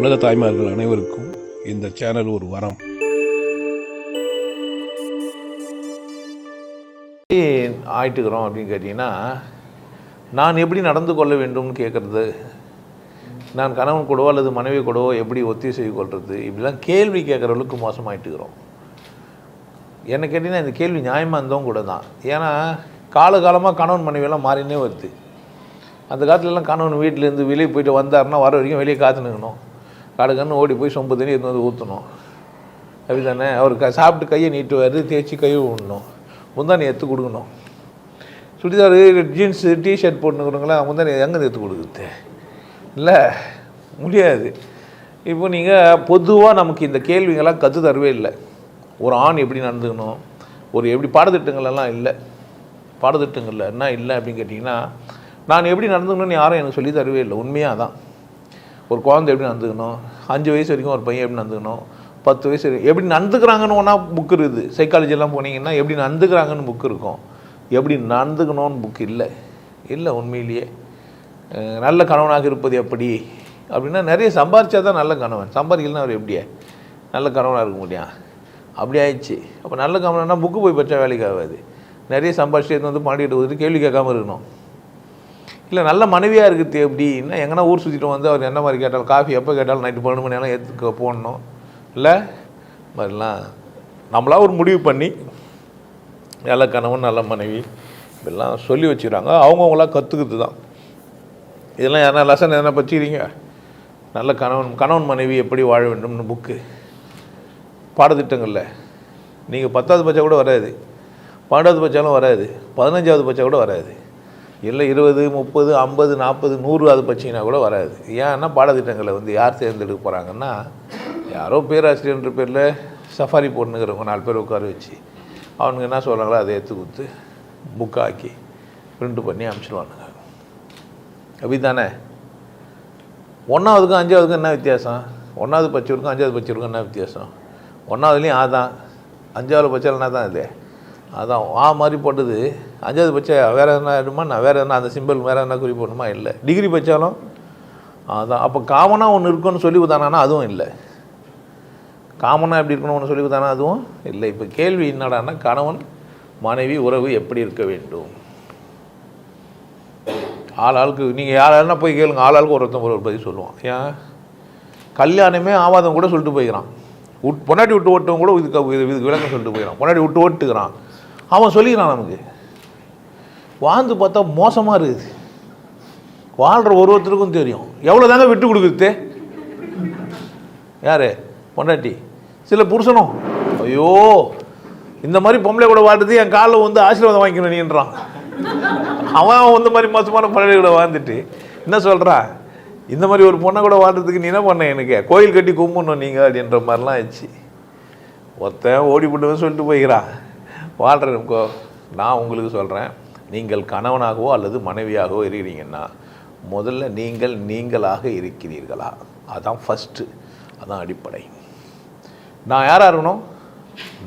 உலக தாய்மார்கள் அனைவருக்கும் இந்த சேனல் ஒரு வரம். ஆயிட்டுக்கிறோம் அப்படின்னு கேட்டிங்கன்னா நான் எப்படி நடந்து கொள்ள வேண்டும்னு கேட்குறது நான் கணவன் கூடவோ அல்லது மனைவி கூடவோ எப்படி ஒத்திசைவு கொள்வது இப்படிலாம் கேள்வி கேட்குற அளவுக்கு மோசமாயிட்டுக்கிறோம். என்ன கேட்டிங்கன்னா இந்த கேள்வி நியாயமாக இருந்தவங்க கூட தான். ஏன்னா காலகாலமாக கணவன் மனைவியெல்லாம் மாறினே வருது. அந்த காலத்துலலாம் கணவன் வீட்டிலேருந்து வெளியே போயிட்டு வந்தாருன்னா வர வரைக்கும் வெளியே காத்து நிற்கணும் கடுக்கன்னு ஓடி போய் சொம்பு தண்ணி எடுத்து வந்து ஊற்றணும் அப்படி தானே அவர் க சாப்பிட்டு கையை நீட்டுவார் தேய்ச்சி கை விடணும் முந்தானி எடுத்து கொடுக்கணும். சுடிதார் ஜீன்ஸு டிஷர்ட் போட்டுக்கிறவங்களா முந்தானி எங்கே எடுத்து கொடுக்குறது? இல்லை முடியாது. இப்போ நீங்கள் பொதுவாக நமக்கு இந்த கேள்விங்கெல்லாம் கற்று தரவே இல்லை. ஒரு ஆண் எப்படி நடந்துக்கணும்? ஒரு எப்படி பாடத்திட்டங்களெல்லாம் இல்லை. பாடத்திட்டங்களில் என்ன இல்லை அப்படின்னு கேட்டிங்கன்னா நான் எப்படி நடந்துக்கணும்னு யாரும் எனக்கு சொல்லி தரவே இல்லை. உண்மையாக தான் ஒரு குழந்தை எப்படி நடந்துக்கணும்? அஞ்சு வயசு வரைக்கும் ஒரு பையன் எப்படி நடந்துக்கணும்? பத்து வயசு வரைக்கும் எப்படி நடந்துக்கிறாங்கன்னு ஒன்றா புக் இருக்குது. சைக்காலஜிலாம் போனீங்கன்னா எப்படி நடந்துக்கிறாங்கன்னு புக் இருக்கும். எப்படி நடந்துக்கணும்னு புக் இல்லை. இல்லை உண்மையிலேயே. நல்ல கணவனாக இருப்பது எப்படி? அப்படின்னா நிறைய சம்பாரிச்சா தான் நல்ல கணவன். சம்பாதிக்கலாம் அவர் எப்படியே? நல்ல கணவனாக இருக்க முடியும். அப்படி ஆயிடுச்சு. அப்போ நல்ல கணவனா புக்கு போய் பெற்ற வேலைக்கு ஆகாது. நிறைய சம்பாரிச்சு எடுத்து வந்து பாண்டிகிட்டு வந்துட்டு கேள்வி கேட்காம இருக்கணும். இல்லை நல்ல மனைவியாக இருக்குது எப்படின்னா எங்கன்னா ஊர் சுற்றிட்டு வந்து அவர் என்ன மாதிரி கேட்டாலும் காஃபி எப்போ கேட்டாலும் நைட்டு பன்னெண்டு மணி நேரம் ஏற்றுக்க போடணும். இல்லை? மாதிரிலாம் நம்மளா ஒரு முடிவு பண்ணி நல்ல கணவன் நல்ல மனைவி இப்படிலாம் சொல்லி வச்சுக்கிறாங்க. அவங்கவுங்களா கற்றுக்கிறது தான். இதெல்லாம் என்ன லெசன் எதனா பச்சிக்கிறீங்க நல்ல கணவன் கணவன் மனைவி எப்படி வாழ வேண்டும்னு புக்கு பாடத்திட்டங்களில். நீங்கள் பத்தாவது பச்சா கூட வராது. பன்னெண்டாவது பச்சாலும் வராது. பதினஞ்சாவது பச்சா கூட வராது. இல்லை இருபது முப்பது ஐம்பது நாற்பது நூறு அது பட்சிங்கன்னா கூட வராது. ஏன்னா பாடத்திட்டங்களை வந்து யார் தேர்ந்தெடுக்க போகிறாங்கன்னா யாரோ பேராசிரியர்ன்ற பேரில் சஃபாரி போடணுங்கிறவங்க நாலு பேர் உட்கார வச்சு அவனுங்க என்ன சொல்கிறாங்களோ அதை எடுத்து கொடுத்து புக்காக்கி பிரிண்ட் பண்ணி அனுப்பிச்சிடுவானுங்க அப்படி தானே ஒன்றாவதுக்கும் அஞ்சாவதுக்கும் என்ன வித்தியாசம்? ஒன்றாவது பச்சவருக்கும் அஞ்சாவது பச்சவருக்கும் என்ன வித்தியாசம்? ஒன்றாவதுலேயும் ஆதான். அஞ்சாவது அஞ்சாவது என்ன தான் இது. அதான் ஆ மாதிரி போட்டது. அஞ்சாவது பச்சை வேறு எதனா எடுமா? நான் வேறு எதனா அந்த சிம்பிள் வேறு எதனா குறி போடணுமா? இல்லை. டிகிரி பச்சாலும் அதான் அப்போ காமனாக ஒன்று இருக்குன்னு சொல்லி கொடுத்தானா அதுவும் இல்லை. காமனாக எப்படி இருக்கணும் ஒன்று சொல்லி கொடுத்தானா அதுவும் இல்லை. இப்போ கேள்வி என்னடான்னா கணவன் மனைவி உறவு எப்படி இருக்க வேண்டும்? ஆள் ஆளுக்கு நீங்கள் யார் யாருன்னா போய் கேளுங்க. ஆள் ஆளுக்கு ஒருத்தன் ஒரு பதில் சொல்லுவான். ஏன்? கல்யாணமே ஆவாதம் கூட சொல்லிட்டு போய்க்கிறான். விட் பொன்னாடி விட்டு ஓட்டவன் கூட இதுக்கு இது- இதுக்கு விளக்கம் சொல்லிட்டு போயிடறான் பொன்னாடி விட்டு ஓட்டுக்கிறான் அவன் சொல்லிக்கிறான் நமக்கு. வாழ்ந்து பார்த்தா மோசமாக இருக்குது. வாழ்கிற ஒரு ஒருத்தருக்கும் தெரியும். எவ்வளோ தாங்க விட்டு கொடுக்குறது? யார்? பொண்டாட்டி. சில புருஷனும் ஐயோ இந்த மாதிரி பொம்பளை கூட வாழ்றது என் காலில் வந்து ஆசீர்வாதம் வாங்கிக்கணும் நீன்றான். அவன் அவன் இந்த மாதிரி மோசமான பொண்ணை கூட வாழ்ந்துட்டு என்ன சொல்கிறான் இந்த மாதிரி ஒரு பொண்ணை கூட வாழ்றதுக்கு நீ என்ன பண்ண எனக்கு? கோயில் கட்டி கும்பிடணும் நீங்கள் அப்படின்ற மாதிரிலாம் ஆச்சு ஒருத்தன் ஓடி போட்டுவன் சொல்லிட்டு போய்கிறான் வாழ்கிறக்கோ நான் உங்களுக்கு சொல்கிறேன் நீங்கள் கணவனாகவோ அல்லது மனைவியாகவோ இருக்கிறீங்கன்னா முதல்ல நீங்கள் நீங்களாக இருக்கிறீர்களா? அதான் ஃபஸ்ட்டு அதான் அடிப்படை. நான் யாராக இருக்கணும்?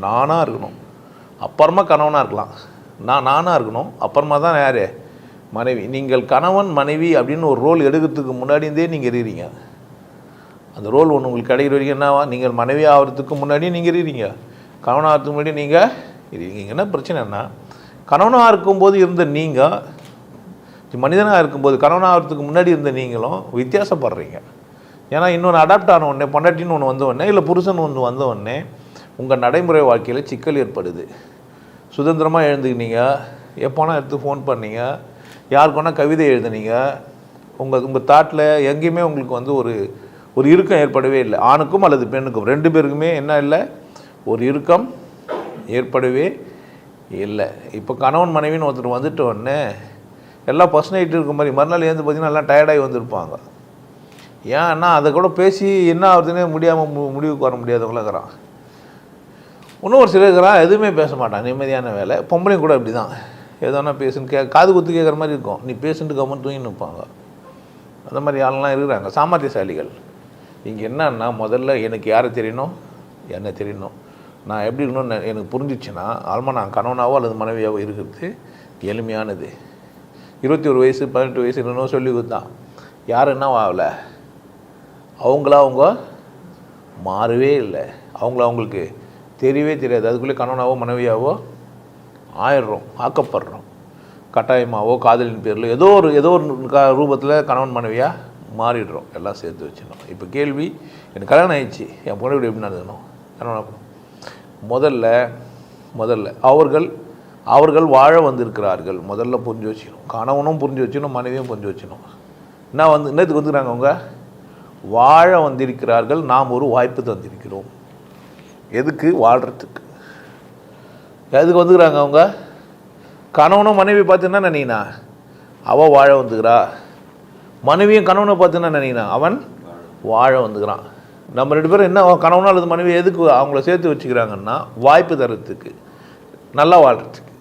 நானாக இருக்கணும். அப்புறமா கணவனாக இருக்கலாம். நான் நானாக இருக்கணும். அப்புறமா தான் யார்? மனைவி. நீங்கள் கணவன் மனைவி அப்படின்னு ஒரு ரோல் எடுக்கிறதுக்கு முன்னாடியே நீங்கள் இருக்கிறீங்க. அந்த ரோல் ஒன்று உங்களுக்கு கிடைக்கிற வரைக்கும் என்னவா? நீங்கள் மனைவி ஆகிறதுக்கு முன்னாடி நீங்கள் இருக்கிறீங்க. கணவன் ஆகிறதுக்கு முன்னாடி நீங்கள் இருக்கீங்க என்ன பிரச்சனைனா கணவனாக இருக்கும்போது இருந்த நீங்கள் மனிதனாக இருக்கும்போது கணவனாக ஆகிறதுக்கு முன்னாடி இருந்த நீங்களும் வித்தியாசப்படுறீங்க. ஏன்னா இன்னொன்று அடாப்ட் ஆன உடனே பொண்டாட்டின்னு ஒன்று வந்த உடனே இல்லை புருஷன் ஒன்று வந்த உடனே உங்கள் நடைமுறை வாழ்க்கையில் சிக்கல் ஏற்படுது. சுதந்திரமாக எழுந்துக்கினீங்க எப்போனா எடுத்து ஃபோன் பண்ணீங்க யாருக்குன்னா கவிதை எழுதுனீங்க உங்கள் உங்கள் தாட்டில் எங்கேயுமே உங்களுக்கு வந்து ஒரு ஒரு இறுக்கம் ஏற்படவே இல்லை. ஆணுக்கும் அல்லது பெண்ணுக்கும் ரெண்டு பேருக்குமே என்ன இல்லை? ஒரு இறுக்கம் ஏற்படவே இல்லை. இப்போ கணவன் மனைவின்னு ஒருத்தர் வந்துட்டு உடனே எல்லாம் ஃபஸ்ட் இருக்க மாதிரி மறுநாள் ஏந்து பார்த்தீங்கன்னா எல்லாம் டயர்டாகி வந்திருப்பாங்க. ஏன்னா அதை கூட பேசி என்ன ஆகுதுன்னே முடியாமல் மு முடிவுக்கு வர முடியாதவங்களாம் இருக்கிறான். இன்னும் ஒரு சிலர் இருக்கிறான் எதுவுமே பேச மாட்டான் நிம்மதியான வேலை. பொம்பளையும் கூட இப்படி தான் எதோனா பேசுன்னு கே காது குத்து கேட்குற மாதிரி இருக்கும். நீ பேசுன்ட்டு கவனம் தூங்கி நிற்பாங்க அந்த மாதிரி ஆளெலாம் இருக்கிறாங்க சாமர்த்தியசாலிகள். இங்கே என்னன்னா முதல்ல எனக்கு யாரை தெரியணும்? என்ன தெரியணும். நான் எப்படி இருக்கணும்னு எனக்கு புரிஞ்சிச்சுன்னா ஆல்மா நான் கணவனாவோ அல்லது மனைவியாவோ இருக்கிறது எளிமையானது. இருபத்தி ஒரு வயசு பதினெட்டு வயசு என்னன்னோ சொல்லி கொடுத்தான் யார் என்ன ஆகலை? அவங்களா அவங்க மாறவே இல்லை. அவங்கள அவங்களுக்கு தெரியவே தெரியாது. அதுக்குள்ளே கணவனாவோ மனைவியாவோ ஆயிடுறோம் ஆக்கப்படுறோம். கட்டாயமாவோ காதலின் பேரில் ஏதோ ஒரு ஏதோ ஒரு க ரூபத்தில் கணவன் மனைவியாக மாறிடுறோம். எல்லாம் சேர்த்து வச்சிடணும் இப்போ கேள்வி எனக்கு கல்யாணம் ஆயிடுச்சு. என் பொண்ணு எப்படி எப்படி நடந்தணும் கணவனாக முதல்ல முதல்ல அவர்கள் அவர்கள் வாழ வந்திருக்கிறார்கள். முதல்ல புரிஞ்சு வச்சுக்கணும். கணவனும் புரிஞ்சு வச்சுக்கணும் மனைவியும் புரிஞ்சு வச்சுக்கணும். என்ன வந்து என்னத்துக்கு வந்துக்கிறாங்க அவங்க? வாழ வந்திருக்கிறார்கள். நாம் ஒரு வாய்ப்பு தந்திருக்கிறோம். எதுக்கு? வாழ்கிறதுக்கு எதுக்கு வந்துக்கிறாங்க அவங்க? கணவனும் மனைவி பார்த்தீங்கன்னா நினைனா அவள் வாழ வந்துக்கிறா. மனைவியும் கணவனை பார்த்தீங்கன்னா நினைனா அவன் வாழ வந்துக்கிறான். நம்ம ரெண்டு பேரும் என்ன கணவனோ அல்லது மனைவி எதுக்கு அவங்கள சேர்த்து வச்சுக்கிறாங்கன்னா வாய்ப்பு தரத்துக்கு நல்லா வாழ்கிறதுக்கு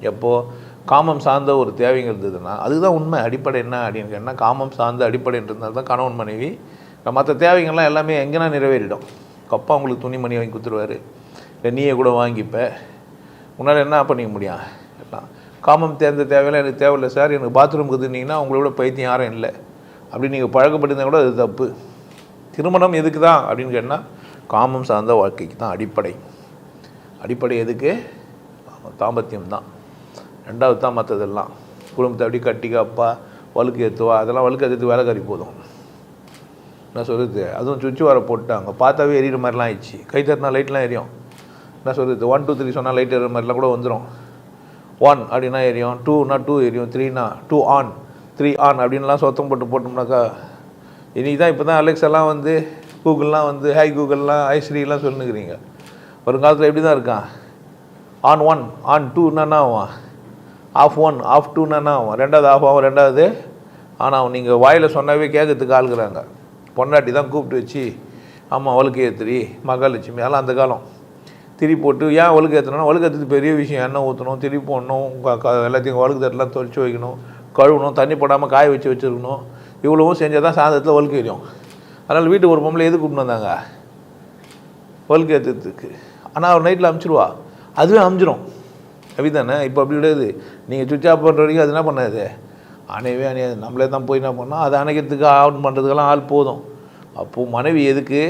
எப்போது காமம் சார்ந்த ஒரு தேவைங்க இருந்ததுன்னா அதுதான் உண்மை. அடிப்படை என்ன? அப்படின்னு கேட்டால் காமம் சார்ந்த அடிப்படைன்றதுனால தான் கணவன் மனைவி. மற்ற தேவைங்கள்லாம் எல்லாமே எங்கேனா நிறைவேறிடும். கப்பா உங்களுக்கு துணிமணி வாங்கி கொடுத்துருவாரு. இல்லை நீயே கூட வாங்கிப்ப. உன்னால் என்ன பண்ணிக்க முடியும்? எல்லாம். காமம் தேர்ந்த தேவையெல்லாம் எனக்கு தேவையில்லை சார். எனக்கு பாத்ரூம் குதுனீங்கன்னா உங்களோட பைத்தியம் யாரும் இல்லை. அப்படி நீங்கள் பழக்கப்பட்டிருந்தா கூட அது தப்பு. திருமணம் எதுக்கு தான் அப்படின்னு கேட்டால் காமம் சார்ந்த வாழ்க்கைக்கு தான் அடிப்படை. அடிப்படை எதுக்கு? தாம்பத்தியம் தான். ரெண்டாவது தான் மற்றதெல்லாம் குடும்பத்தை அப்படி கட்டிக்க அப்பா வழுக்கு ஏற்றுவா அதெல்லாம் வழுக்கு அதுக்கு வேலை கறி போதும். என்ன சொல்கிறது அதுவும் சுவிட்ச் வர போட்டாங்க. பார்த்தாவே எரியிற மாதிரிலாம் ஆயிடுச்சு. கை தட்டினா லைட்லாம் எரியும். என்ன சொல்கிறது ஒன் டூ த்ரீ சொன்னால் லைட் எறிற மாதிரிலாம் கூட வந்துடும் ஒன் அப்படின்னா எரியும். டூனா டூ எரியும். த்ரீனா டூ ஆன் த்ரீ ஆன் அப்படின்லாம் சொத்தம் போட்டு போட்டோம்னாக்கா இன்றைக்கி தான் இப்போ தான் அலெக்ஸ் எல்லாம் வந்து கூகுள்லாம் வந்து ஹாய் கூகுள்லாம் ஐஸ்ரீலாம் சொல்லுங்கிறீங்க. வருங்காலத்தில் எப்படி தான் இருக்கான் ஆன் ஒன் ஆன் டூன்னா ஆகும் ஆஃப் ஒன் ஆஃப் டூன்னா ஆகும் ரெண்டாவது ஆஃப் ஆகும் ரெண்டாவது ஆனால் நீங்கள் வாயில் சொன்னாவே கேட்கறதுக்கு ஆளுக்குறாங்க பொண்டாட்டி தான் கூப்பிட்டு வச்சு ஆமாம் வழுக்கு ஏத்துறி மகாலட்சுமி அதெல்லாம் அந்த காலம். திரி போட்டு ஏன் வழுக்கு ஏற்றணும் வழுக்கு ஏற்றுறது பெரிய விஷயம். எண்ணெய் ஊற்றணும் திரி போடணும் க- எல்லாத்தையும் ஒழுக்கு தட்டெலாம் தொளிச்சு வைக்கணும் கழுவணும் தண்ணி போடாமல் காய வச்சு வச்சுருக்கணும். இவ்வளவும் செஞ்சால் தான் சாதத்தில் வழுக்கு எரியும் அதனால் வீட்டுக்கு ஒரு பொம்பளை எது கூப்பிட்டு வந்தாங்க? வழுக்கு ஏற்றுறதுக்கு ஆனால் அவர் நைட்டில் அமுச்சிடுவா அதுவே அமுச்சிடும் அப்படிதானே இப்போ அப்படி கிடையாது. நீங்கள் சுவிட்ச் ஆஃப் பண்ணுற வரைக்கும் அது என்ன பண்ணாது? அணையவே அணையாது. நம்மளே தான் போய் என்ன பண்ணோம்? அதை அணைக்கிறதுக்கு ஆன் பண்ணுறதுக்கெல்லாம் ஆள் போதும். அப்போது மனைவி எதுக்கு?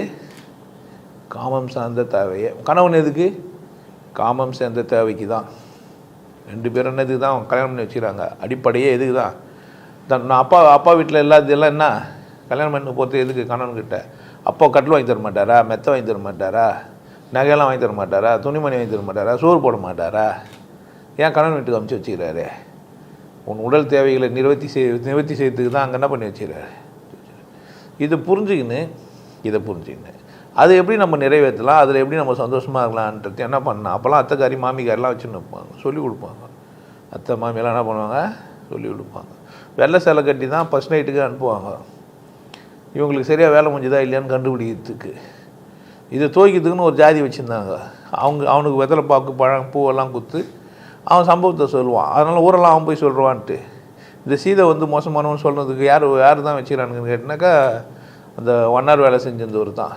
காமம் சார்ந்த தேவையே. கணவன் எதுக்கு? காமம் சேர்ந்த தேவைக்கு தான் ரெண்டு பேரும் என்னதுக்கு தான் கல்யாணம் பண்ணி வச்சுக்கிறாங்க. அடிப்படையே எதுக்கு தான் நான் அப்பா அப்பா வீட்டில் எல்லாத்தையெல்லாம் என்ன? கல்யாணம் பண்ணி போகிறது எதுக்கு கணவன்கிட்ட அப்பா கட்டில் வாங்கி தர மாட்டாரா? மெத்தை வாங்கி தர மாட்டாரா? நகையெல்லாம் வாங்கி தர மாட்டாரா? துணிமணி வாங்கி தர மாட்டாரா? சோறு போட மாட்டாரா? ஏன் கணவன் வீட்டுக்கு அமுச்சு வச்சுக்கிறாரு? உன் உடல் தேவைகளை நிவர்த்தி செய் நிவர்த்தி செய்யறதுக்கு தான் அங்கே என்ன பண்ணி வச்சுக்கிறாரு? இதை புரிஞ்சுக்கின்னு இதை புரிஞ்சுக்கின்னு. அதை எப்படி நம்ம நிறைவேற்றலாம்? அதில் எப்படி நம்ம சந்தோஷமாக இருக்கலான்றது என்ன பண்ணலாம்? அப்போல்லாம் அத்தைக்காரி மாமிக்காரெலாம் வச்சுன்னு இருப்பாங்க. சொல்லி கொடுப்பாங்க. அத்தை மாமியெல்லாம் என்ன பண்ணுவாங்க? சொல்லி கொடுப்பாங்க. வெள்ளை சேலை கட்டி தான் ஃபஸ்ட் நைட்டுக்கு அனுப்புவாங்க. இவங்களுக்கு சரியாக வேலை முடிஞ்சுதா இல்லையான்னு கண்டுபிடிக்கிறதுக்கு. இதை துவைக்கிறதுக்குன்னு ஒரு ஜாதி வச்சுருந்தாங்க. அவங்க அவனுக்கு வெத்தலை பாக்கு பழம் பூவெல்லாம் குத்து அவன் சம்பவத்தை சொல்லுவான். அதனால் ஊரெல்லாம் அவன் போய் சொல்கிறான்ட்டு இந்த சீதை வந்து மோசமானவன் சொல்கிறதுக்கு யார் யார் தான் வச்சுக்கிறானுங்கன்னு கேட்டினாக்கா அந்த ஒன்னார் வேலை செஞ்சிருந்தவர் தான்.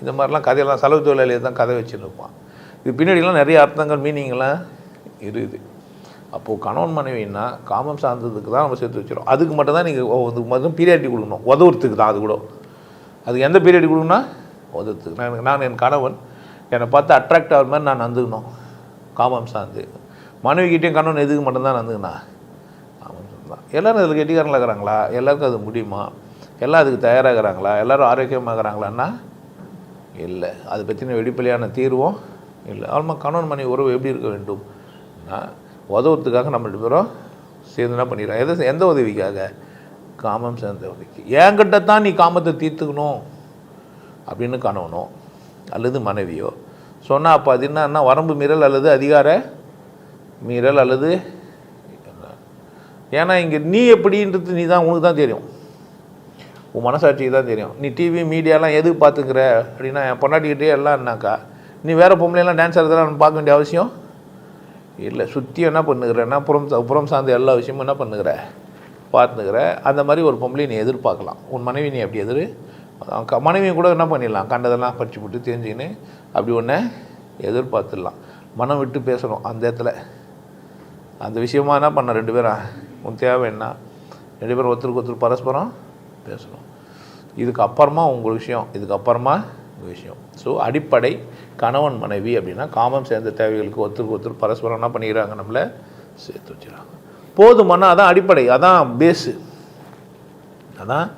இந்த மாதிரிலாம் கதையெல்லாம் செலவு தொழிலாளியை தான் கதை வச்சுருப்பான். இது பின்னாடிலாம் நிறைய அர்த்தங்கள் மீனிங்லாம் இருக்குது. அப்போது கணவன் மனைவின்னா காமம் சார்ந்ததுக்கு தான் நம்ம சேர்த்து வச்சிடும் அதுக்கு மட்டும் தான் நீங்கள் அதுக்கு மட்டும் பீரியாரிட்டி கொடுக்கணும். உதவுறதுக்கு தான் அது கூட. அதுக்கு எந்த பீரியட் கொடுக்கணும்னா? உதவுறதுக்கு. நான் நான் என் கணவன் என்னை பார்த்து அட்ராக்ட் ஆகிற மாதிரி நான் நந்துக்கணும் காமம் சார்ந்து. மனைவிக்கிட்டேயும் கணவன் எதுக்கு மட்டும்தான் நந்துக்கணா காமம் தான். எல்லோரும் அதில் கெட்டிக்காரங்களா இருக்கிறாங்களா? எல்லாருக்கும் அது முடியுமா? எல்லாம் அதுக்கு தயாராகிறாங்களா? ஆரோக்கியமாக இருக்கிறாங்களாண்ணா இல்லை. அதை பற்றின வெளிப்படையான தீர்வும் இல்லை. ஆல்மா கணவன் மனைவி உறவு எப்படி இருக்க வேண்டும்? உதவுறதுக்காக நம்ம ரெண்டு பேரும் சேர்ந்துனா என்ன பண்ணிடுறோம். எதை எந்த உதவிக்காக? காமம் சேர்ந்த உதவிக்கு. என்கிட்ட தான் நீ காமத்தை தீர்த்துக்கணும் அப்படின்னு கணவனோ அல்லது மனைவியோ சொன்னால் அப்போ அது என்னன்னா வரம்பு மீறல் அல்லது அதிகார மீறல் அல்லது ஏன்னா இங்கே நீ எப்படின்றது நீ தான் உனக்கு தான் தெரியும். உன் மனசாட்சிக்கு தான் தெரியும். நீ டிவி மீடியாலாம் எதுக்கு பார்த்துக்கிற? அப்படின்னா என் பொண்டாட்டிக்கிட்டே எல்லாம்னாக்கா நீ வேறு பொம்பளையெல்லாம் டான்ஸ் ஆடுறதெல்லாம் பார்க்க வேண்டிய அவசியம் இல்லை சுற்றி என்ன பண்ணுகிறேன்னா புறம் புறம் சார்ந்த எல்லா விஷயமும் என்ன பண்ணுகிற? பார்த்துக்கிற அந்த மாதிரி ஒரு பொம்பளை நீ எதிர்பார்க்கலாம். உன் மனைவி நீ அப்படி எதிர் க- மனைவியும் கூட என்ன பண்ணிடலாம்? கண்டதெல்லாம் படிச்சு போட்டு தெரிஞ்சுக்கின்னு அப்படி ஒன்று எதிர்பார்த்துடலாம். மனம் விட்டு பேசணும் அந்த இடத்துல. அந்த விஷயமா என்ன பண்ண ரெண்டு பேரும் உன் தேவை என்ன? ரெண்டு பேரும் ஒருத்தருக்கு ஒருத்தர் பரஸ்பரம் பேசணும். இதுக்கு அப்புறமா உங்கள் விஷயம். இதுக்கு அப்புறமா விஷயம். ஸோ அடிப்படை கணவன் மனைவி அப்படின்னா காமம் சேர்ந்த தேவைகளுக்கு ஒருத்தருக்கு ஒருத்தர் பரஸ்பரம் என்ன பண்ணிக்கிறாங்க? நம்மளை சேர்த்து வச்சுறாங்க போதுமானா அதான் அடிப்படை அதான் பேஸு அதான்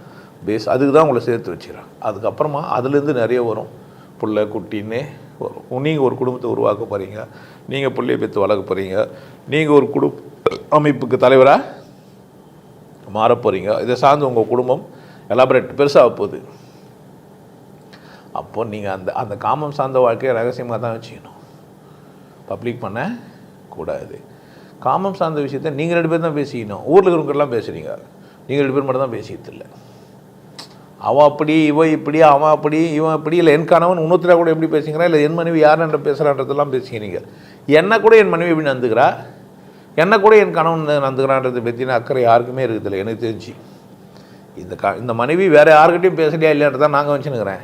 பேஸ் அதுக்கு தான் உங்களை சேர்த்து வச்சுக்கிறாங்க. அதுக்கப்புறமா அதுலேருந்து நிறைய வரும். பிள்ளை குட்டின்னு வரும். நீங்கள் ஒரு குடும்பத்தை உருவாக்க போகிறீங்க நீங்கள் பிள்ளைய பெற்று வளர்க்க போகிறீங்க நீங்கள் ஒரு குடு அமைப்புக்கு தலைவராக மாற போகிறீங்க இதை சார்ந்து உங்கள் குடும்பம் எலாபரேட் பெருசாக போகுது. அப்போ நீங்கள் அந்த அந்த காமம் சார்ந்த வாழ்க்கையை ரகசியமாக தான் வச்சுக்கணும். பப்ளிக் பண்ண கூடாது. காமம் சார்ந்த விஷயத்த நீங்கள் ரெண்டு பேர் தான் பேசிக்கணும். ஊரில் இருக்கிறவங்கெல்லாம் பேசுகிறீங்க நீங்கள் ரெண்டு பேர் மட்டும் தான் பேசிக்கிறது இல்லை. அவன் அப்படி இவன் இப்படி அவன் அப்படி இவன் இப்படி இல்லை என் கணவன் இன்னொருத்தரா கூட எப்படி பேசுகிறா இல்லை என் மனைவி யார் என்று பேசுகிறான்றதெல்லாம் பேசிக்கிறீங்க. என்ன கூட என் மனைவி எப்படி நந்துக்கிறா என்ன கூட என் கணவன் நந்துக்கிறான்றதை பற்றின அக்கறை யாருக்குமே இருக்குதில்ல எனக்கு தெரிஞ்சு. இந்த க இந்த மனைவி வேறு யாருக்கிட்டையும் பேசலையா இல்லைன்றதான் நாங்கள் வச்சுனுக்கிறேன்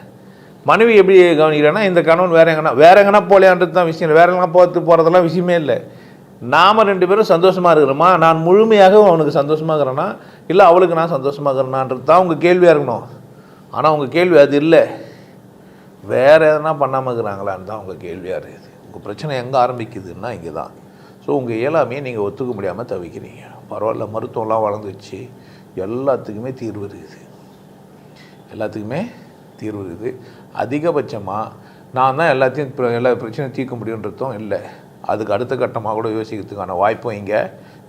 மனைவி எப்படி கவனிக்கிறேன்னா இந்த கணவன் வேற எங்கன்னா வேற எங்கன்னா போலையான்றது தான் விஷயம் வேற எங்கன்னா போகிறது போகிறதெல்லாம் விஷயமே இல்லை. நாம் ரெண்டு பேரும் சந்தோஷமாக இருக்கிறோமா? நான் முழுமையாக அவனுக்கு சந்தோஷமாக இருக்கிறேன்னா இல்லை அவளுக்கு நான் சந்தோஷமாக இருக்கிறேனான்றது தான் உங்கள் கேள்வியாக இருக்கணும். ஆனால் உங்கள் கேள்வி அது இல்லை. வேறு எதனா பண்ணாமல் இருக்கிறாங்களான்னு தான் உங்கள் கேள்வியாக இருக்குது. உங்கள் பிரச்சனை எங்கே ஆரம்பிக்குதுன்னா இங்கே தான் ஸோ உங்கள் இயலாமையை நீங்கள் ஒத்துக்க முடியாமல் தவிக்கிறீங்க. பரவாயில்ல மருத்துவம்லாம் வளர்ந்துச்சு எல்லாத்துக்குமே தீர்வு இருக்குது. எல்லாத்துக்குமே தீர்வு இருக்குது. அதிகபட்சமாக நான் தான் எல்லாத்தையும் பிர- எல்லா பிரச்சனையும் தீர்க்க முடியுன்றதும் இல்லை. அதுக்கு அடுத்த கட்டமாக கூட யோசிக்கிறதுக்கான வாய்ப்பும் இங்கே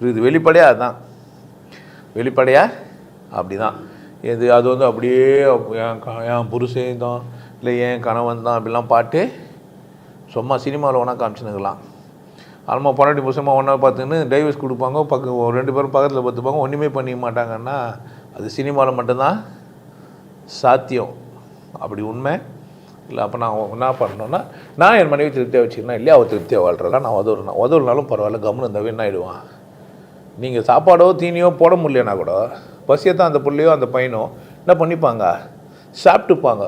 இருக்குது. வெளிப்படையாக அதுதான் வெளிப்படையாக அப்படி தான் இது அது வந்து அப்படியே என் க என் புருஷன் தான் இல்லை என் கணவன் தான் அப்படிலாம் பாட்டு சும்மா சினிமாவில் ஒன்றா காமிச்சுனுக்கலாம் ஆல்மா பன்னெண்டு புருஷமாக ஒன்றா பார்த்துன்னு டைவர்ஸ் கொடுப்பாங்க பக்க ரெண்டு பேரும் பக்கத்தில் பார்த்துப்பாங்க ஒன்றுமே பண்ணிக்க மாட்டாங்கன்னா அது சினிமாவில் மட்டும்தான் சாத்தியம். அப்படி உண்மை? இல்லை அப்போ நான் என்ன பண்ணணும்னா நான் என் மனைவி திருப்தியாக வச்சுக்கணும்? இல்லையா அவள் திருப்தியாக வாழ்கிறா நான் உதவுறேன் உதவுனாலும் பரவாயில்ல கம்முன்னு இருந்தாவே என்ன ஆகிடுவான் நீங்கள் சாப்பாடோ தீனியோ போட முடியலனா கூட பசியை தான் அந்த பிள்ளையோ அந்த பையனோ என்ன பண்ணிப்பாங்க? சாப்பிட்டுப்பாங்க.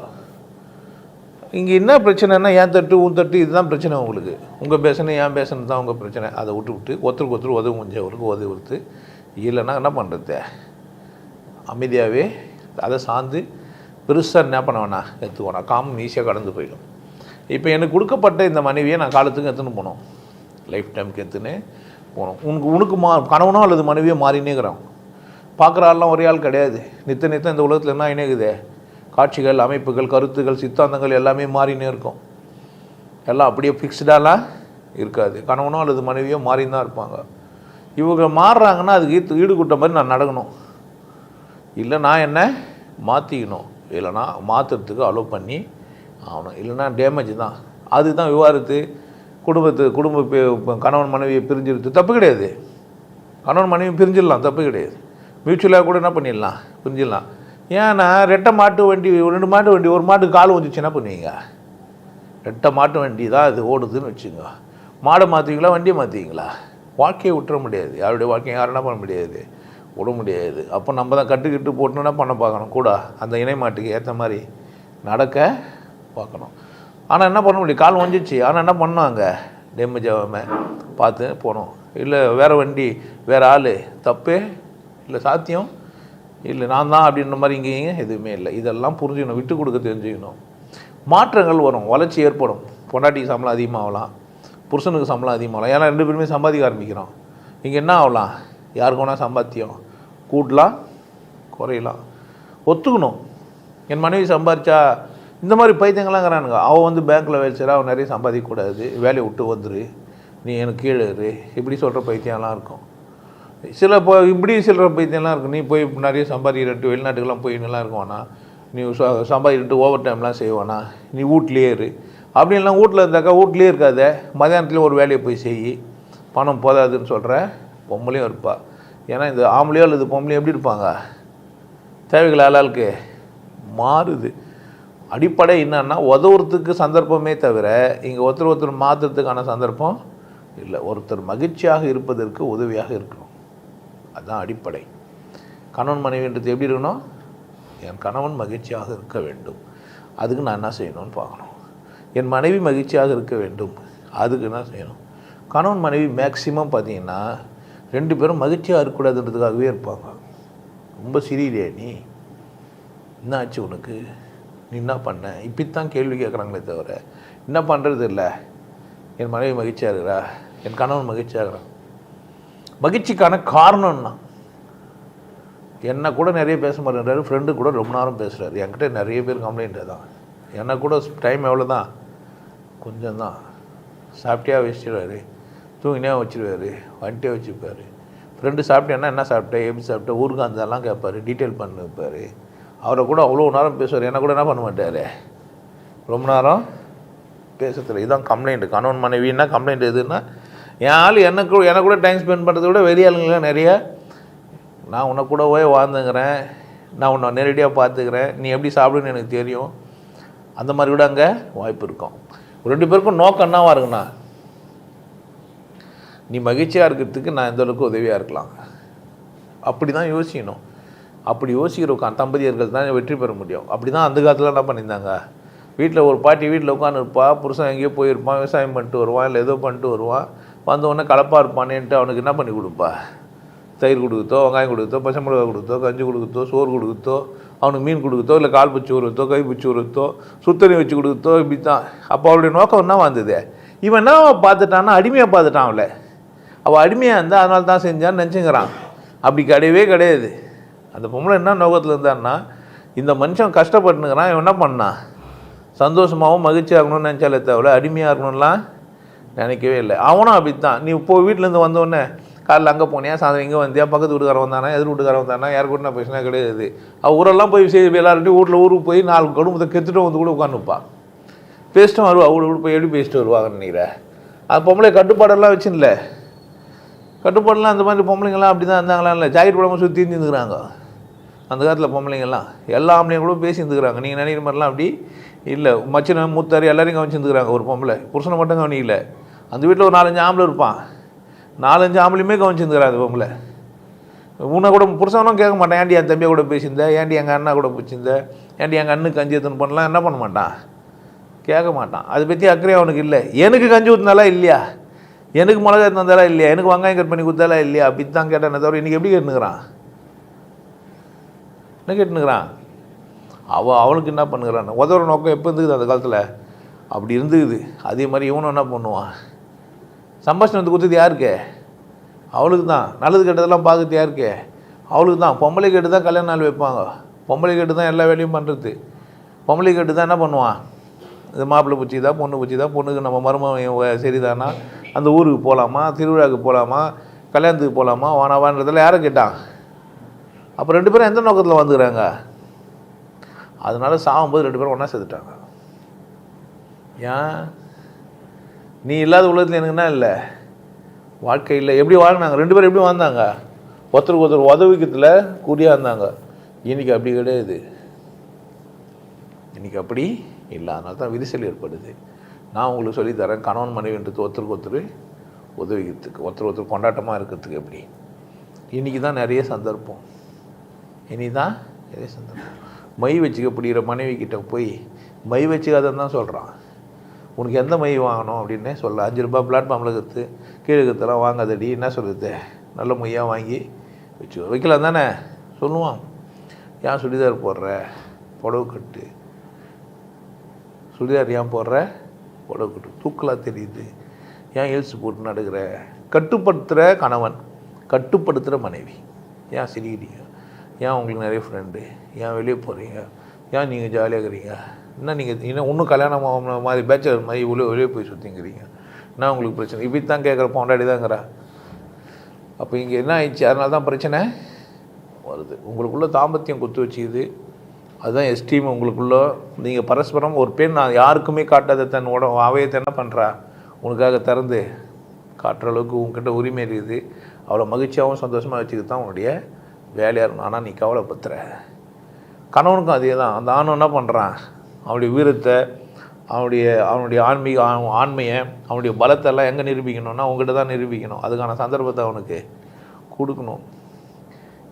இங்கே என்ன பிரச்சனைனா ஏன் தட்டு உன் தட்டு இதுதான் பிரச்சனை உங்களுக்கு. உங்கள் பேசணும் ஏன் பேசணும் தான் உங்கள் பிரச்சனை. அதை விட்டு விட்டு ஒருத்தருக்கு ஒருத்தர் உதவி முடிஞ்சவருக்கு உதவி கொடுத்து இல்லைன்னா என்ன பண்ணுறது அமைதியாகவே அதை சார்ந்து பெருசாக என்ன பண்ண வேணாம் எடுத்துக்கோனா காமம் ஈஸியாக கடந்து போயிடும். இப்போ எனக்கு கொடுக்கப்பட்ட இந்த மனைவியை நான் காலத்துக்கு எடுத்துன்னு போனோம். லைஃப் டைமுக்கு எடுத்துன்னு போனோம். உனக்கு உனக்கு மா கணவனோ அல்லது மனைவியோ மாறினேங்கிறான் பார்க்குற ஆள்லாம் ஒரே ஆள் கிடையாது. நித்த நித்த இந்த உலகத்தில் என்ன இணைக்குதே காட்சிகள் அமைப்புகள் கருத்துகள் சித்தாந்தங்கள் எல்லாமே மாறினே இருக்கும். எல்லாம் அப்படியே ஃபிக்ஸ்டாலாம் இருக்காது. கணவனோ அல்லது மனைவியோ மாறின்னு தான் இருப்பாங்க. இவங்க மாறுறாங்கன்னா அதுக்கு ஈடு ஈடுகூட்ட மாதிரி நான் நடக்கணும். இல்லை நான் என்ன மாற்றிக்கணும் இல்லைனா மாற்றுறதுக்கு அலோவ் பண்ணி ஆகணும். இல்லைன்னா டேமேஜ் தான். அதுதான் விவாதத்து. குடும்பத்து குடும்ப கணவன் மனைவியை பிரிஞ்சிருது தப்பு கிடையாது. கணவன் மனைவி பிரிஞ்சிடலாம் தப்பு கிடையாது. மியூச்சுவலாக கூட என்ன பண்ணிடலாம்? பிரிஞ்சிடலாம். ஏன்னா ரெட்டை மாட்டு வண்டி ரெண்டு மாட்டு வண்டி ஒரு மாட்டுக்கு கால் வந்துச்சு என்ன பண்ணுவீங்க? ரெட்டை மாட்டு வண்டி தான் அது ஓடுதுன்னு வச்சுங்க மாடை மாற்றுவீங்களா வண்டியை மாற்றுவீங்களா வாழ்க்கையை விட்டுற முடியாது. யாருடைய வாழ்க்கையை யாரும் என்ன பண்ண முடியாது. விட முடியாது. அப்போ நம்ம தான் கட்டுக்கிட்டு போட்டுன்னா பண்ண பார்க்கணும். கூட அந்த இணைமாட்டுக்கு ஏற்ற மாதிரி நடக்க பார்க்கணும். ஆனால் என்ன பண்ண முடியும்? கால் ஒஞ்சிச்சு ஆனால் என்ன பண்ணாங்க டேமேஜ் ஆகாமல் பார்த்து போனோம் இல்லை வேறு வண்டி வேறு ஆள் தப்பு இல்லை சாத்தியம் இல்லை நான் தான் அப்படின்ற மாதிரி இங்கேயும் எதுவுமே இல்லை. இதெல்லாம் புரிஞ்சுக்கணும். விட்டு கொடுக்க தெரிஞ்சுக்கணும். மாற்றங்கள் வரும். வளர்ச்சி ஏற்படும். பொண்டாட்டிக்கு சம்பளம் அதிகமாகலாம். புருஷனுக்கு சம்பளம் அதிகமாகலாம். ஏன்னா ரெண்டு பேருமே சம்பாதிக்க ஆரம்பிக்கிறோம். இங்கே என்ன ஆகலாம்? யாருக்கு வேணால் சம்பாத்தியம். கூட்டலாம் குறையலாம். ஒத்துக்கணும். என் மனைவி சம்பாரிச்சா இந்த மாதிரி பைத்தியங்கள்லாங்கிறானுங்க அவள் வந்து பேங்க்கில் வேலை செய்கிறா அவன் நிறைய சம்பாதிக்கக்கூடாது வேலையை விட்டு வந்துரு. நீ எனக்கு கீழே இரு. இப்படி சொல்கிற பைத்தியம்லாம் இருக்கும். சில இப்போ இப்படி சில பைத்தியம்லாம் இருக்கும். நீ போய் நிறைய சம்பாதிக்கிறட்டு வெளிநாட்டுக்கெல்லாம் போய் நல்லா இருக்குவானா? நீ ச- சம்பாதிக்கிட்டு ஓவர் டைம்லாம் செய்வானா? நீ வீட்லேயே இரு. அப்படின்லாம் வீட்டில் இருந்தாக்கா வீட்லேயே இருக்காத. மதியானத்துல ஒரு வேலையை போய் செய். பணம் போதாதுன்னு சொல்கிற பொம்பளையும் இருப்பா. ஏன்னா இந்த ஆம்பளையோ அல்லது பொம்பளையும் எப்படி இருப்பாங்க? தேவைகள் ஆளாளுக்கு மாறுது. அடிப்படை என்னன்னா உதவுறதுக்கு சந்தர்ப்பமே தவிர இங்கே ஒருத்தர் ஒருத்தர் மாற்றுறதுக்கான சந்தர்ப்பம் இல்லை. ஒருத்தர் மகிழ்ச்சியாக இருப்பதற்கு உதவியாக இருக்கணும். அதுதான் அடிப்படை. கணவன் மனைவின்றது எப்படி இருக்கணும்? என் கணவன் மகிழ்ச்சியாக இருக்க வேண்டும். அதுக்கு நான் என்ன செய்யணும்னு பார்க்கணும். என் மனைவி மகிழ்ச்சியாக இருக்க வேண்டும். அதுக்கு என்ன செய்யணும்? கணவன் மனைவி மேக்சிமம் பார்த்தீங்கன்னா ரெண்டு பேரும் மகிழ்ச்சியாக இருக்கக்கூடாதுன்றதுக்காகவே இருப்பாங்க. ரொம்ப சிரியலையே நீ. என்ன ஆச்சு உனக்கு? நீ என்ன பண்ண? இப்படித்தான் கேள்வி கேட்குறாங்களே தவிர என்ன பண்ணுறது இல்லை. என் மனைவி மகிழ்ச்சியாக இருக்கிறா? என் கணவன் மகிழ்ச்சியாக இருக்கிறான் மகிழ்ச்சிக்கான காரணம்னா என்னை? கூட நிறைய பேச மாட்டேன்றாரு. ஃப்ரெண்டு கூட ரொம்ப நேரம் பேசுகிறாரு என்கிட்ட நிறைய பேர் கம்ப்ளைண்ட் தான். என்னை கூட டைம் எவ்வளோ தான் கொஞ்சம் தான் சாப்பிட்டியாக வச்சிருவாரு தூங்கினே வச்சுருவார். வந்துட்டே வச்சுருப்பார். ஃப்ரெண்டு சாப்பிட்டேன்னா என்ன சாப்பிட்டேன் எப்படி சாப்பிட்டேன் ஊருக்கு அந்தெல்லாம் கேட்பார். டீட்டெயில் பண்ணி வைப்பார் அவரை கூட அவ்வளோ நேரம் பேசுவார். என்ன கூட என்ன பண்ண மாட்டார்? ரொம்ப நேரம் பேசுறதில்ல. இதுதான் கம்ப்ளைண்ட் கணவன் மனைவின்னா கம்ப்ளைண்ட் எதுன்னா என் ஆள் எனக்கு எனக்கு கூட டைம் ஸ்பெண்ட் பண்ணுறத விட வெளியாளுங்களாம் நிறைய. நான் உன்னை கூடவே வாழ்ந்துங்கிறேன் நான் உன்னை நேரடியாக பார்த்துக்கிறேன். நீ எப்படி சாப்பிடுன்னு எனக்கு தெரியும். அந்த மாதிரி கூட அங்கே வாய்ப்பு இருக்கும். ரெண்டு பேருக்கும் நோக்கம் என்னவாக இருக்குண்ணா நீ மகிழ்ச்சியாக இருக்கிறதுக்கு நான் எந்தளவுக்கு உதவியாக இருக்கலாம்? அப்படி தான் யோசிக்கணும். அப்படி யோசிக்கிற உட்காந்து தம்பதியர்கள் தான் வெற்றி பெற முடியும். அப்படி தான் அந்த காலத்தில் என்ன பண்ணியிருந்தாங்க. வீட்டில் ஒரு பாட்டி வீட்டில் உட்காந்துருப்பா புருஷன் எங்கேயோ போயிருப்பான் விவசாயம் பண்ணிட்டு வருவான் இல்லை ஏதோ பண்ணிட்டு வருவான். வந்தவொடனே கலப்பாக இருப்பானேன்ட்டு அவனுக்கு என்ன பண்ணி கொடுப்பா? தயிர் கொடுக்குத்தோ வெங்காயம் கொடுக்குதோ பச்சை மிளகா கொடுத்தோ கஞ்சி கொடுக்குத்தோ சோறு கொடுக்குத்தோ அவனுக்கு மீன் கொடுக்குதோ இல்லை கால் பிச்சு உருத்தோ கை பிச்சு உருத்தோ சுத்தணி வச்சு கொடுக்குத்தோ இப்படி தான் அப்போ அவளுடைய நோக்கம் என்ன வந்தது? இவன் என்ன பார்த்துட்டான்னா அடிமையாக பார்த்துட்டான் அவளை. அவள் அடிமையாக இருந்தால் அதனால தான் செஞ்சான்னு நினச்சிங்கிறான். அப்படி கிடையவே கிடையாது. அந்த பொம்பளை என்ன நோக்கத்தில் இருந்தான்னா இந்த மனுஷன் கஷ்டப்பட்டுனுக்கிறான் இவன் என்ன பண்ணான் சந்தோஷமாகவும் மகிழ்ச்சியாக இருக்கணும்னு நினச்சாலே தவிர அடிமையாக இருக்கணும்லாம் நினைக்கவே இல்லை. அவனும் அப்படி தான் நீ இப்போ வீட்டிலேருந்து வந்தோடனே காலைல அங்கே போனியா சாயந்தரம் இங்கே வந்தியா பக்கத்து வீட்டுக்காரன் வந்தானா எதிர் வீட்டுக்காரன் வந்தானா யார் கூட நான் பேசினா கிடையாது. அவள் ஊரெல்லாம் போய் செய்ய எல்லார்ட்டையும் வீட்டில் ஊருக்கு போய் நாலு குடும்பத்தை கெத்துட்டு வந்து கூட உட்காந்துப்பா பேசிட்டு வருவா அவளை கூட போய் எப்படி பேசிட்டு வருவாங்கன்னு நினைக்கிறேன் அது பொம்பளை கட்டுப்பாடெல்லாம் வச்சுன்னு கட்டுப்பாடெல்லாம் அந்த மாதிரி பொம்பளைங்கள்லாம் அப்படி தான் இருந்தாங்களா இல்லை. ஜாக்கெட் போடாமல் சுற்றி இருந்துக்கிறாங்க அந்த காலத்தில் பொம்பளைங்கள்லாம். எல்லா ஆம்பளையும் கூட பேசி இருந்துக்கிறாங்க நீங்கள் நினைக்கிற மாதிரிலாம் அப்படி இல்லை. மச்சின மூத்தார் எல்லாரையும் கவனிச்சிருந்துக்கிறாங்க ஒரு பொம்பளை. புருஷனை மட்டும் கவனிக்கல. அந்த வீட்டில் ஒரு நாலஞ்சு ஆம்பளை இருப்பான். நாலஞ்சு ஆம்பளையுமே கவனிச்சிருந்துக்கிறாங்க அது பொம்பளை. உன்னை கூட புருஷனும் கேட்க மாட்டான். ஏன்டி என் தம்பியை கூட பேசியிருந்த? ஏன்டி எங்கள் அண்ணா கூட பிடிச்சிருந்த? ஏன்டி எங்கள் அண்ணுக்கு கஞ்சி எத்தனை பண்ணலாம் என்ன பண்ண மாட்டான். கேட்க மாட்டான். அதை பற்றி அக்கறை அவனுக்கு இல்லை. எனக்கு கஞ்சி ஊற்றினாலாம் இல்லையா? எனக்கு மிளகா தந்தாலா இல்லையா? எனக்கு வெங்காயம் கட் பண்ணி கொடுத்தாலா இல்லையா? அப்படி தான் கேட்டானே தவிர இன்றைக்கி எப்படி கேட்டுனுக்குறான் என்ன கேட்டுனுக்குறான் அவள் அவனுக்கு என்ன பண்ணுகிறான் உதவுற நோக்கம் எப்போ இருந்துக்குது அந்த காலத்தில்? அப்படி இருந்துக்குது அதே மாதிரி இவனும் என்ன பண்ணுவான்? சம்பாஷணத்தை கொடுத்தது யாருக்கு? அவளுக்கு தான். நல்லது கெட்டதெல்லாம் பார்க்கறது யாருக்கு? அவளுக்கு தான். பொம்பளை கேட்டு தான் கல்யாண நாள் வைப்பாங்க. பொம்பளை கேட்டு தான் எல்லா வேலையும் பண்ணுறது பொம்பளை கேட்டு தான் என்ன பண்ணுவான்? இது மாப்பிள்ளை தான் பொண்ணு பூச்சிதா பொண்ணுக்கு நம்ம மருமகன் சரிதானா? அந்த ஊருக்கு போகலாமா திருவிழாவுக்கு போகலாமா கல்யாணத்துக்கு போகலாமா வானாவான்றதில் யாரை கேட்டான்? அப்போ ரெண்டு பேரும் எந்த நோக்கத்தில் வந்துக்கிறாங்க? அதனால சாகும்போது ரெண்டு பேரும் ஒன்றா செத்துட்டாங்க. ஏன்? நீ இல்லாத உலகத்தில் எனக்கு என்ன இல்லை? வாழ்க்கையில் எப்படி வாழ்னாங்க ரெண்டு பேரும் எப்படி வாழ்ந்தாங்க? ஒருத்தருக்கு ஒருத்தர் உதவிக்கத்தில் குறியாக இருந்தாங்க. இன்னைக்கு அப்படி கிடையாது. இன்னைக்கு அப்படி இல்லை அதனால தான் விரிசல் ஏற்படுது. நான் உங்களுக்கு சொல்லித் தரேன் கணவன் மனைவின்றது ஒருத்தருக்கு ஒருத்தர் உதவிக்கிறதுக்கு ஒருத்தர் ஒருத்தர் கொண்டாட்டமாக இருக்கிறதுக்கு எப்படி? இன்றைக்கி தான் நிறைய சந்தர்ப்பம். இனி தான் நிறைய சந்தர்ப்பம். மை வச்சுக்க பிடிக்கிற மனைவி கிட்ட போய் மை வச்சுக்காதன்னு தான் சொல்கிறான் உனக்கு எந்த மை வாங்கணும் அப்படின்னே சொல்ல அஞ்சு ரூபாய் பிளாட்ஃபார்மில் கற்று கீழே கற்றுலாம் வாங்காதடி என்ன சொல்கிறது நல்ல மையாக வாங்கி வச்சு வைக்கலாம் தானே? சொல்லுவான். ஏன் சுடிதார் போடுற? புடவை கட்டு. சுடிதார் ஏன் போடுற? புடவை தூக்கலாக தெரியுது. ஏன் ஹீல்ஸ் போட்டு நடக்கிற? கட்டுப்படுத்துகிற கணவன் கட்டுப்படுத்துகிற மனைவி. ஏன் சிரிக்கிறீங்க? ஏன் உங்களுக்கு நிறைய ஃப்ரெண்டு ஏன் வெளியே போகிறீங்க ஏன் நீங்கள் ஜாலியாக இருக்கிறீங்க? என்ன நீங்கள் இன்னும் இன்னும் கல்யாணம் ஆகாம மாதிரி பேச்சலர் மாதிரி இவ்வளோ வெளியே போய் சுற்றிங்கிறீங்க என்ன உங்களுக்கு பிரச்சனை? இப்படி தான் கேட்குற பொண்டாடி தாங்கிறா அப்போ இங்கே என்ன ஆயிடுச்சு? அதனால தான் பிரச்சனை வருது. உங்களுக்குள்ளே தாம்பத்தியம் குத்து வச்சுக்குது. அதுதான் எஸ்டீம் உங்களுக்குள்ள. நீங்கள் பரஸ்பரம் ஒரு பெண் நான் யாருக்குமே காட்டாத தன் உட அவயத்தை என்ன பண்ணுறா உனக்காக திறந்து காட்டுற அளவுக்கு உங்ககிட்ட உரிமை இருக்குது. அவ்வளோ மகிழ்ச்சியாகவும் சந்தோஷமாக வச்சுக்கிட்டு தான் உன்னுடைய வேலையாக இருக்கணும். ஆனால் நீ கவலைப்படுத்துகிற கணவனுக்கும் அதே தான் அந்த ஆணும் என்ன பண்ணுறான் அவனுடைய வீரத்தை அவனுடைய அவனுடைய ஆன்மீக ஆண்மையை அவனுடைய பலத்தெல்லாம் எங்கே நிரூபிக்கணும்னா உங்ககிட்ட தான் நிரூபிக்கணும். அதுக்கான சந்தர்ப்பத்தை அவனுக்கு கொடுக்கணும்.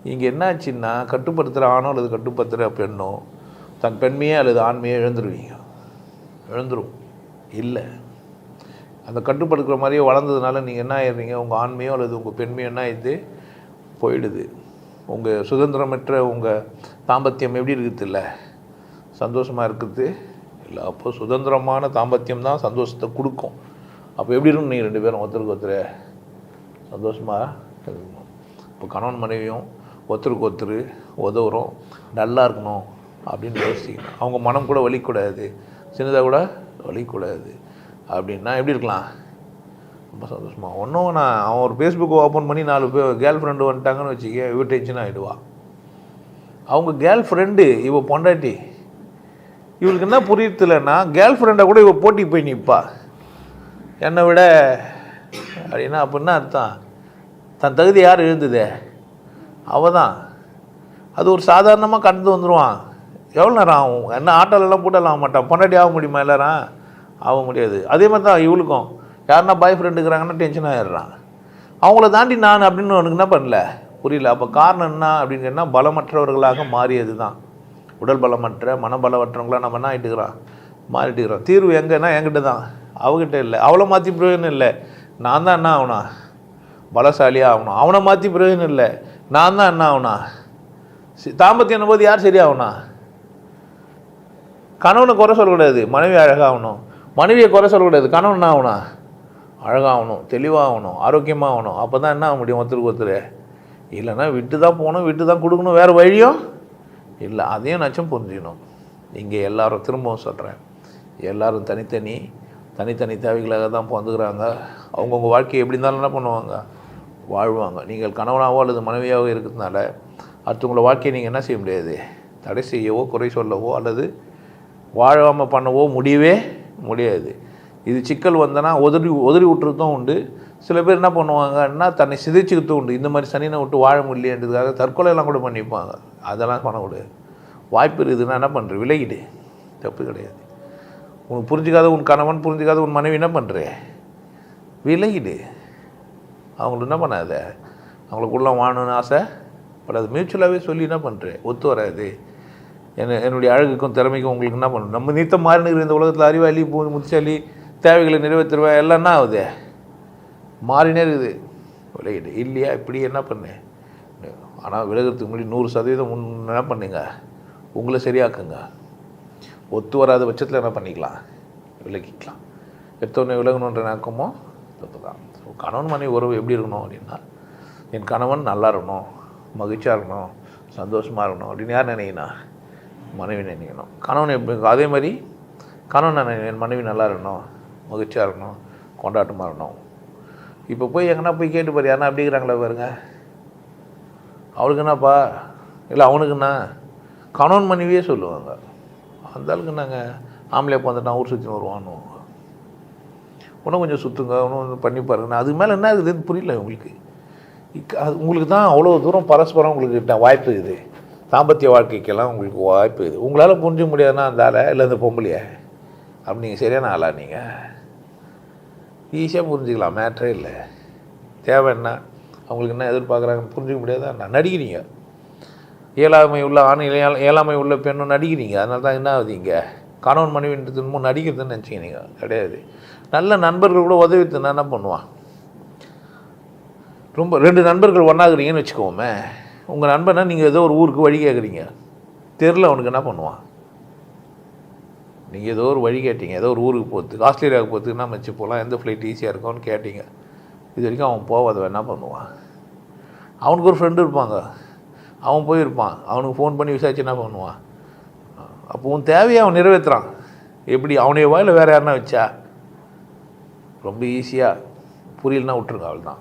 இங்கே என்னாச்சுன்னா கட்டுப்படுத்துகிற ஆணோ அல்லது கட்டுப்படுத்துகிற பெண்ணோ தன் பெண்மையே அல்லது ஆண்மையே இழந்துருவீங்க. இழந்துரும். இல்லை. அந்த கட்டுப்படுத்துகிற மாதிரியே வளர்ந்ததுனால நீங்கள் என்ன ஆயிடுறீங்க? உங்கள் ஆண்மையோ அல்லது உங்கள் பெண்மையோ என்ன ஆயிடுது? போயிடுது. உங்கள் சுதந்திரமற்ற உங்கள் தாம்பத்தியம் எப்படி இருக்குது இல்லை? சந்தோஷமாக இருக்குது? இல்லை அப்போ சுதந்திரமான தாம்பத்தியம் தான் சந்தோஷத்தை கொடுக்கும். அப்போ எப்படி இருக்கும் நீங்கள் ரெண்டு பேரும் ஒருத்தருக்கு ஒருத்தர்? சந்தோஷமாக இருக்கணும். இப்போ கணவன் மனைவியும் ஒருத்தருக்கு ஒருத்தர் உதவுறோம். நல்லா இருக்கணும் அப்படின்னு யோசிக்கணும் அவங்க மனம் கூட வலிக்கூடாது. சின்னதாக கூட வலிக்கூடாது. அப்படின்னா எப்படி இருக்கலாம்? ரொம்ப சந்தோஷமாக ஒன்றும் நான் அவன் ஒரு ஃபேஸ்புக் ஓப்பன் பண்ணி நாலு பேர் கேர்ள் ஃப்ரெண்டு வந்துட்டாங்கன்னு வச்சுக்க இவ டென்ஷன் ஆகிடுவா அவங்க கேர்ள் ஃப்ரெண்டு இவ பொண்டாட்டி இவளுக்கு என்ன புரியத்தில்லைன்னா கேர்ள் ஃப்ரெண்டை கூட இவ போட்டி போய் நிற்பா என்னை விட அப்படின்னா அப்படின்னா அர்த்தம்? தன் தகுதி யார் எழுந்ததே அவள் தான் அது ஒரு சாதாரணமாக கடந்து வந்துடுவான் எவ்வளோ நேரம் ஆகும்? என்ன ஆட்டோலெல்லாம் போட்டெல்லாம் ஆக மாட்டான். பொண்டாட்டி ஆக முடியுமா எல்லாரும்? ஆக முடியாது. அதே மாதிரி தான் இவளுக்கும். யாருன்னா பாய் ஃப்ரெண்டு இருக்கிறாங்கன்னா டென்ஷன் ஆகிடுறான் அவங்கள தாண்டி நான் அப்படின்னு உனக்கு என்ன பண்ணல? புரியல. அப்போ காரணம் என்ன அப்படின்னு கேட்டால் பலமற்றவர்களாக மாறியது தான் உடல் பலமற்ற மனபலமற்றவங்களாம் நம்ம என்ன ஆகிட்டுக்கிறோம் மாறிட்டுக்கிறோம். தீர்வு எங்கன்னா என்கிட்ட தான் அவகிட்ட இல்லை. அவளை மாற்றி பிரயோஜனம் இல்லை. நான் தான் என்ன ஆகணும்? பலசாலியாக ஆகணும். அவனை மாற்றி பிரயோஜனம் இல்லை. நான் தான் என்ன ஆகுனா தாம்பத்தியம் போது யார் சரியாகுனா கணவனை குறை சொல்லக்கூடாது மனைவி அழகாகணும். மனைவியை குறை சொல்லக்கூடாது கணவன் என்ன ஆகணும் அழகாகணும் தெளிவாகணும் ஆரோக்கியமாகணும். அப்போ தான் என்ன ஆக முடியும் ஒருத்தருக்கு ஒருத்தர்? இல்லைன்னா விட்டு தான் போகணும் விட்டு தான் கொடுக்கணும் வேறு வழியும் இல்லை. அதையும் நச்சம் புரிஞ்சுக்கணும். இங்கே எல்லாரும் திரும்பவும் சொல்கிறேன் எல்லோரும் தனித்தனி தனித்தனி தேவைகளாக தான் பிறந்துக்கிறாங்க. அவங்கவுங்க வாழ்க்கையை எப்படி இருந்தாலும் என்ன பண்ணுவாங்க? வாழ்வாங்க. நீங்கள் கணவனாவோ அல்லது மனைவியாவோ இருக்கிறதுனால அடுத்தவங்கள வாழ்க்கையை நீங்கள் என்ன செய்ய முடியாது? தடை செய்யவோ குறை சொல்லவோ அல்லது வாழாமல் பண்ணவோ முடியவே முடியாது. இது சிக்கல் வந்தனா உதறி உதறி விட்டுறதும் உண்டு. சில பேர் என்ன பண்ணுவாங்கன்னா தன்னை சிதைச்சிக்கிட்டு உண்டு. இந்த மாதிரி சனினை விட்டு வாழ முடியலன்றதுக்காக தற்கொலையெல்லாம் கூட பண்ணிப்பாங்க. அதெல்லாம் பண்ணக்கூடாது. வாய்ப்பு இருக்குதுன்னா என்ன பண்ணுற விலகிடு. தப்பு கிடையாது. உனக்கு புரிஞ்சிக்காத உன் கணவன் புரிஞ்சிக்காத உன் மனைவி என்ன பண்ணுற விலகிடு. அவங்களுக்கு என்ன பண்ணாத? அவங்களுக்குள்ள வாழணும்னு ஆசை? பட் அது மியூச்சுவலாகவே சொல்லி என்ன பண்ணுறேன் ஒத்து வராது. என்ன என்னுடைய அழகுக்கும் திறமைக்கும் உங்களுக்கு என்ன பண்ணணும்? நம்ம நித்த மாறினுக்கிற இந்த உலகத்தில் அறிவாளி பூ முத்திசாலி தேவைகளை நிறைவேற்றுருவேன் எல்லாம் என்ன ஆகுது? மாறினே இருக்குது. விலகிடு இல்லையா? இப்படி என்ன பண்ணு? ஆனால் விலகிறதுக்கு முன்னாடி நூறு சதவீதம் முன் என்ன பண்ணுங்க? உங்களை சரியாக்குங்க. ஒத்து வராத பட்சத்தில் என்ன பண்ணிக்கலாம்? விலகிக்கலாம். எடுத்தோடனே விலகணுன்ற நோக்கமோ? தப்பு தான் கணவன் மனைவி உறவு எப்படி இருக்கணும் அப்படின்னா என் கணவன் நல்லா இருக்கணும் மகிழ்ச்சியாக இருக்கணும் சந்தோஷமாக இருக்கணும் அப்படின்னு யார் நினைக்கணும் மனைவி நினைக்கணும். கணவன் எப்படி அதே மாதிரி கணவன் என் மனைவி நல்லா இருக்கணும் மகிழ்ச்சியாக இருக்கணும் கொண்டாட்டமாக இருக்கணும். இப்போ போய் எங்கன்னா போய் கேட்டு பாரு யாருன்னா அப்படி இருக்கிறாங்களா பாருங்க. அவளுக்கு என்னப்பா? இல்லை அவனுக்கு என்ன? கணவன் மனைவியே சொல்லுவாங்க. அந்த அளவுக்கு நாங்கள் ஆம்பளையா நான் ஊர் சுற்றி வருவான்னு. இன்னும் கொஞ்சம் சுற்றுங்க இன்னும் கொஞ்சம் பண்ணி பாருங்க அதுக்கு மேலே என்ன இருக்குதுன்னு புரியல உங்களுக்கு. அது உங்களுக்கு தான் அவ்வளோ தூரம் பரஸ்பரம் உங்களுக்கு வாய்ப்பு இது. தாம்பத்திய வாழ்க்கைக்கெல்லாம் உங்களுக்கு வாய்ப்பு இருக்குது உங்களால் புரிஞ்சுக்க முடியாதுன்னா அந்த ஆளை இல்லை அந்த பொம்பளைய. அப்படி நீங்கள் சரியான ஆளா நீங்கள் ஈஸியாக புரிஞ்சுக்கலாம் மேட்ரே இல்லை. தேவை என்ன? அவங்களுக்கு என்ன எதிர்பார்க்குறாங்கன்னு புரிஞ்சுக்க முடியாதா? நான் நடிக்கிறீங்க. இயலாமை உள்ள ஆண் இளையா இயலாமை உள்ள பெண்ணும் நடிக்கிறீங்க. அதனால தான் என்ன ஆகுது இங்கே? கணவன் மனைவின்றது இன்னமும் நடிக்கிறதுன்னு நினச்சிங்க நீங்கள் கிடையாது. நல்ல நண்பர்கள் கூட உதவி தந்தா என்ன பண்ணுவான்? ரொம்ப ரெண்டு நண்பர்கள் ஒன்றாகிறீங்கன்னு வச்சுக்கோமே உங்கள் நண்பனை நீங்கள் ஏதோ ஒரு ஊருக்கு வழி கேட்குறீங்க தெரில அவனுக்கு என்ன பண்ணுவான்? நீங்கள் ஏதோ ஒரு வழி கேட்டீங்க. ஏதோ ஒரு ஊருக்கு போகிறதுக்கு ஆஸ்திரேலியாவுக்கு போகிறதுக்கு என்ன வச்சு போகலாம் எந்த ஃப்ளைட் ஈஸியாக இருக்கும்னு கேட்டீங்க. இது வரைக்கும் அவன் போகாத என்ன பண்ணுவான்? அவனுக்கு ஒரு ஃப்ரெண்டு இருப்பாங்க. அவன் போயிருப்பான். அவனுக்கு ஃபோன் பண்ணி விசாரிச்சு என்ன பண்ணுவான்? அப்போ உன் தேவையை அவன் நிறைவேற்றுறான் எப்படி அவனைய இல்லை வேறு யாருன்னா வச்சா? ரொம்ப ஈஸியாக புரியலன்னா விட்டுருங்க அவள் தான்